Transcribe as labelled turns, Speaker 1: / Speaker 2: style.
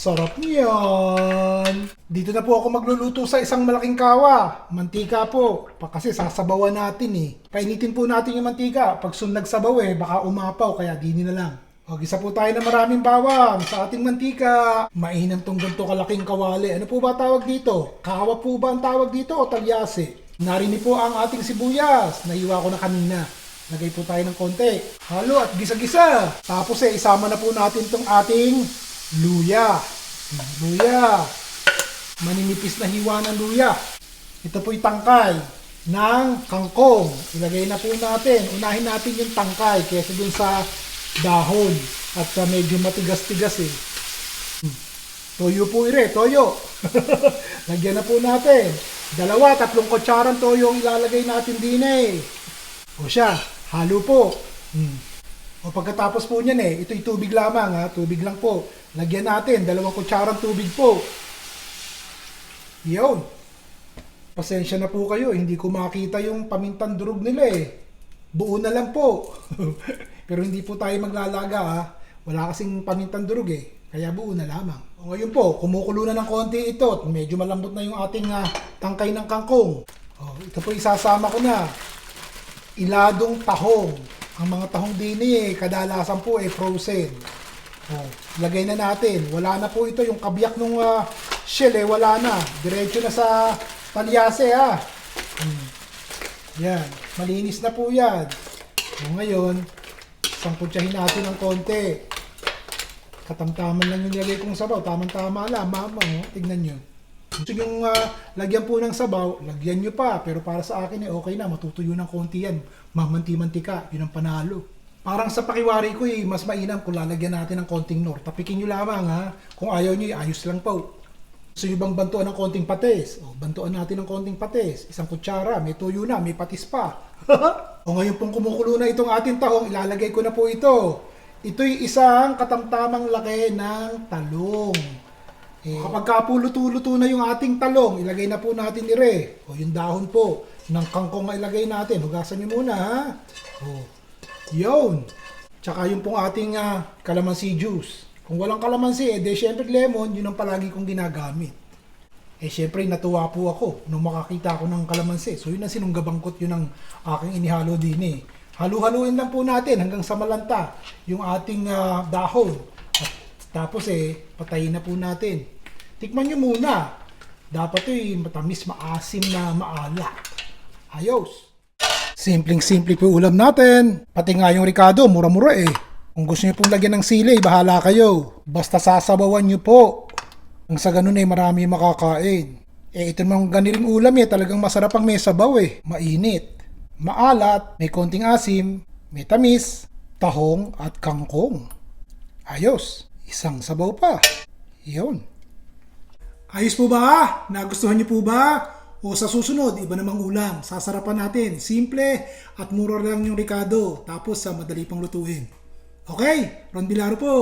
Speaker 1: Sarap niyan. Dito na po ako magluluto sa isang malaking kawa. Mantika po. Kasi sasabawan natin eh. Painitin po natin yung mantika. Pag sunlag sabaw eh, baka umapaw kaya dini na lang. O, gisa po tayo ng maraming bawang sa ating mantika. Mainam tong ganito kalaking kawali. Ano po ba tawag dito? Kawa po ba ang tawag dito o talyase? Narinig po ang ating sibuyas. Naiwa ko na kanina. Lagay po tayo ng konti. Halo at gisa-gisa. Tapos eh, isama na po natin tong ating luya. Luya. Maninipis na hiwa ng luya. Ito po'y tangkay ng kangkong. Ilagay na po natin. Unahin natin yung tangkay kaysa dun sa dahon. At sa medyo matigas-tigas eh. Hmm. Toyo po ire, toyo. Lagyan na po natin. Dalawa, tatlong kutsarang toyo ang ilalagay natin din eh. O siya, halo po. Hmm. O pagkatapos po niyan eh, ito'y tubig lamang ha, tubig lang po. Lagyan natin, dalawang kutsarang tubig po. Yun. Pasensya na po kayo, hindi ko makita yung pamintang durog nila eh. Buo na lang po. Pero hindi po tayo maglalaga ha. Wala kasing pamintang durog eh. Kaya buo na lamang. O ngayon po, kumukulo na ng konti ito at medyo malambot na yung ating ah, tangkay ng kangkong. O, ito po isasama ko na. Iladong tahong. Ang mga tahong din eh, kadalasan po eh frozen. Oh, lagay na natin. Wala na po ito. Yung kabiyak nung ah, shell eh, wala na. Diretso na sa talyase ha. Hmm. Yan. Malinis na po yan. O ngayon, sangkutsahin natin ng konti. Katamtaman lang yung nilagay kong sabaw. Tamang-tama lang. Mama, oh. tignan nyo. Yung ah, lagyan po ng sabaw, lagyan nyo pa. Pero para sa akin eh, okay na. Matutuyo ng konti yan. Mamanti-mantika. Yun ang panalo. Parang sa pakiwari ko eh, mas mainam kung lalagyan natin ng konting nor. Tapikin nyo lamang ha. Kung ayaw nyo, eh, ayos lang po. So yung bang bantuan ng konting patis? O, bantuan natin ng konting patis. Isang kutsara, may tuyo na, may patis pa. o ngayon pong kumukulo na itong ating tahong, ilalagay ko na po ito. Ito'y isang katamtamang laki ng talong. Eh, kapag kapuluto-luto na yung ating talong, ilagay na po natin ire. O yung dahon po ng kangkong na ilagay natin. Hugasan nyo muna ha. O, yun. Tsaka yung pong ating ah, calamansi juice. Kung walang calamansi, eh de syempre lemon, yun ang palagi kong ginagamit. Eh syempre natuwa po ako nung makakita ko ng kalamansi. So yun ang sinunggabangkot yun ang aking inihalo din eh. Halu-haluin lang po natin hanggang sa malanta yung ating ah, dahon. Tapos eh, patayin na po natin. Tikman nyo muna. Dapat eh, matamis, maasim na maalat. Ayos. Simpleng-simple po ulam natin. Pati nga yung Ricardo, mura-mura eh. Kung gusto niyo pong lagyan ng sili, bahala kayo. Basta sasabawan niyo po. Ang sa ganun eh, marami makakain. Eh, ito namang ganiling ulam eh, talagang masarap ang may sabaw eh. Mainit, maalat, may konting asim, may tamis, tahong at kangkong. Ayos, isang sabaw pa. Yun. Ayos po ba? Nagustuhan niyo po ba? O sa susunod, iba namang ulam. Sasarapan natin. Simple at mura lang yung Ricardo. Tapos sa madali pang lutuin. Okay, Ron Bilaro po.